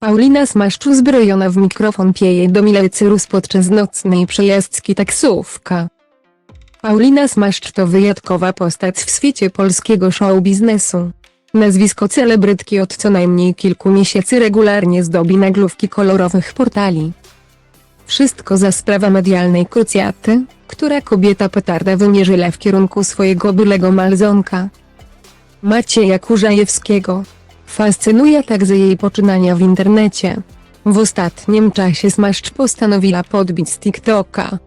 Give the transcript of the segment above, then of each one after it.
Paulina Smaszcz uzbrojona w mikrofon pieje do Miley Cyrus podczas nocnej przejażdżki taksówka. Paulina Smaszcz to wyjątkowa postać w świecie polskiego show biznesu. Nazwisko celebrytki od co najmniej kilku miesięcy regularnie zdobi nagłówki kolorowych portali. Wszystko za sprawą medialnej krucjaty, która kobieta petarda wymierzyła w kierunku swojego bylego malzonka. Macieja Kurzajewskiego. Fascynuje także jej poczynania w internecie. W ostatnim czasie Smaszcz postanowiła podbić TikToka.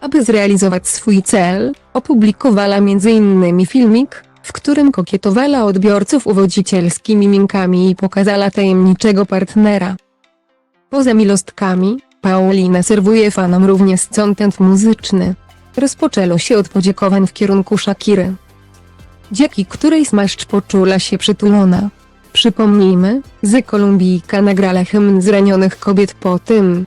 Aby zrealizować swój cel, opublikowała m.in. filmik, w którym kokietowała odbiorców uwodzicielskimi minkami i pokazała tajemniczego partnera. Poza milostkami, Paulina serwuje fanom również content muzyczny. Rozpoczęło się od podziękowań w kierunku Shakiry. Dzięki której Smaszcz poczula się przytulona. Przypomnijmy, że Kolumbijka nagrała hymn zranionych kobiet po tym,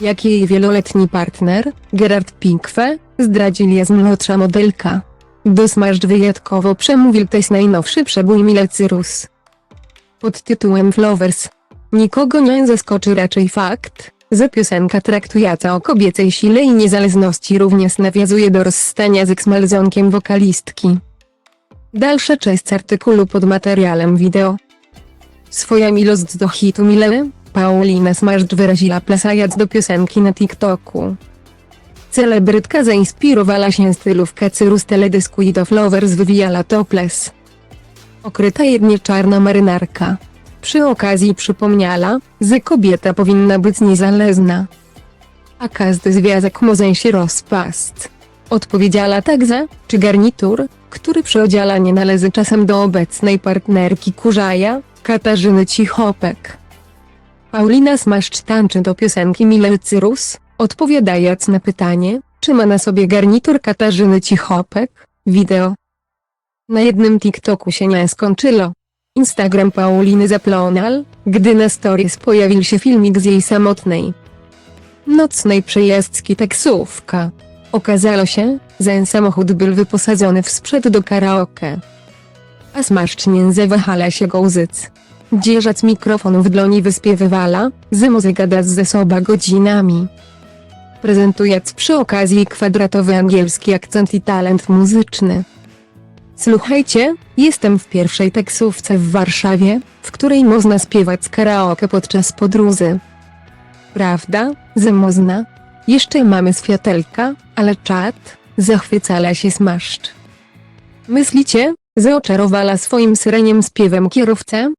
jak jej wieloletni partner, Gerard Pinkwe, zdradzili jest młodsza modelka. Do Smaszcz wyjątkowo przemówił też najnowszy przebój Miley Cyrus. Pod tytułem Flowers. Nikogo nie zaskoczy raczej fakt, że piosenka traktująca o kobiecej sile i niezależności również nawiązuje do rozstania z eksmalzonkiem wokalistki. Dalsza część artykułu pod materiałem wideo. Swoja miłość do hitu Miley, Paulina Smaszcz wyraziła plasając do piosenki na TikToku. Celebrytka zainspirowała się stylówkę Cyrus teledysku i do Flowers wywijała topless. Okryta jednie czarna marynarka. Przy okazji przypomniała, że kobieta powinna być niezależna. A każdy związek może się rozpaść. Odpowiedziała także, czy garnitur, który przyodziała nie należy czasem do obecnej partnerki Kurzaja, Katarzyny Cichopek. Paulina Smaszcz tańczy do piosenki Miley Cyrus, odpowiadając na pytanie, czy ma na sobie garnitur Katarzyny Cichopek, wideo. Na jednym TikToku się nie skończyło. Instagram Pauliny zaplonal, gdy na stories pojawił się filmik z jej samotnej nocnej przejażdżki taksówka. Okazało się, że samochód był wyposażony w sprzęt do karaoke. A Smaszcz nie zawahała się go użyć. Dzierżąc mikrofon w dłoni wyspiewywała, że muzyka da ze sobą godzinami. Prezentując przy okazji kwadratowy angielski akcent i talent muzyczny. Słuchajcie, jestem w pierwszej taksówce w Warszawie, w której można śpiewać karaoke podczas podróży. Prawda, że można? Jeszcze mamy światełka, ale czat, zachwycala się smaszcz. Myślicie, że oczarowała swoim syreniem śpiewem kierowcę?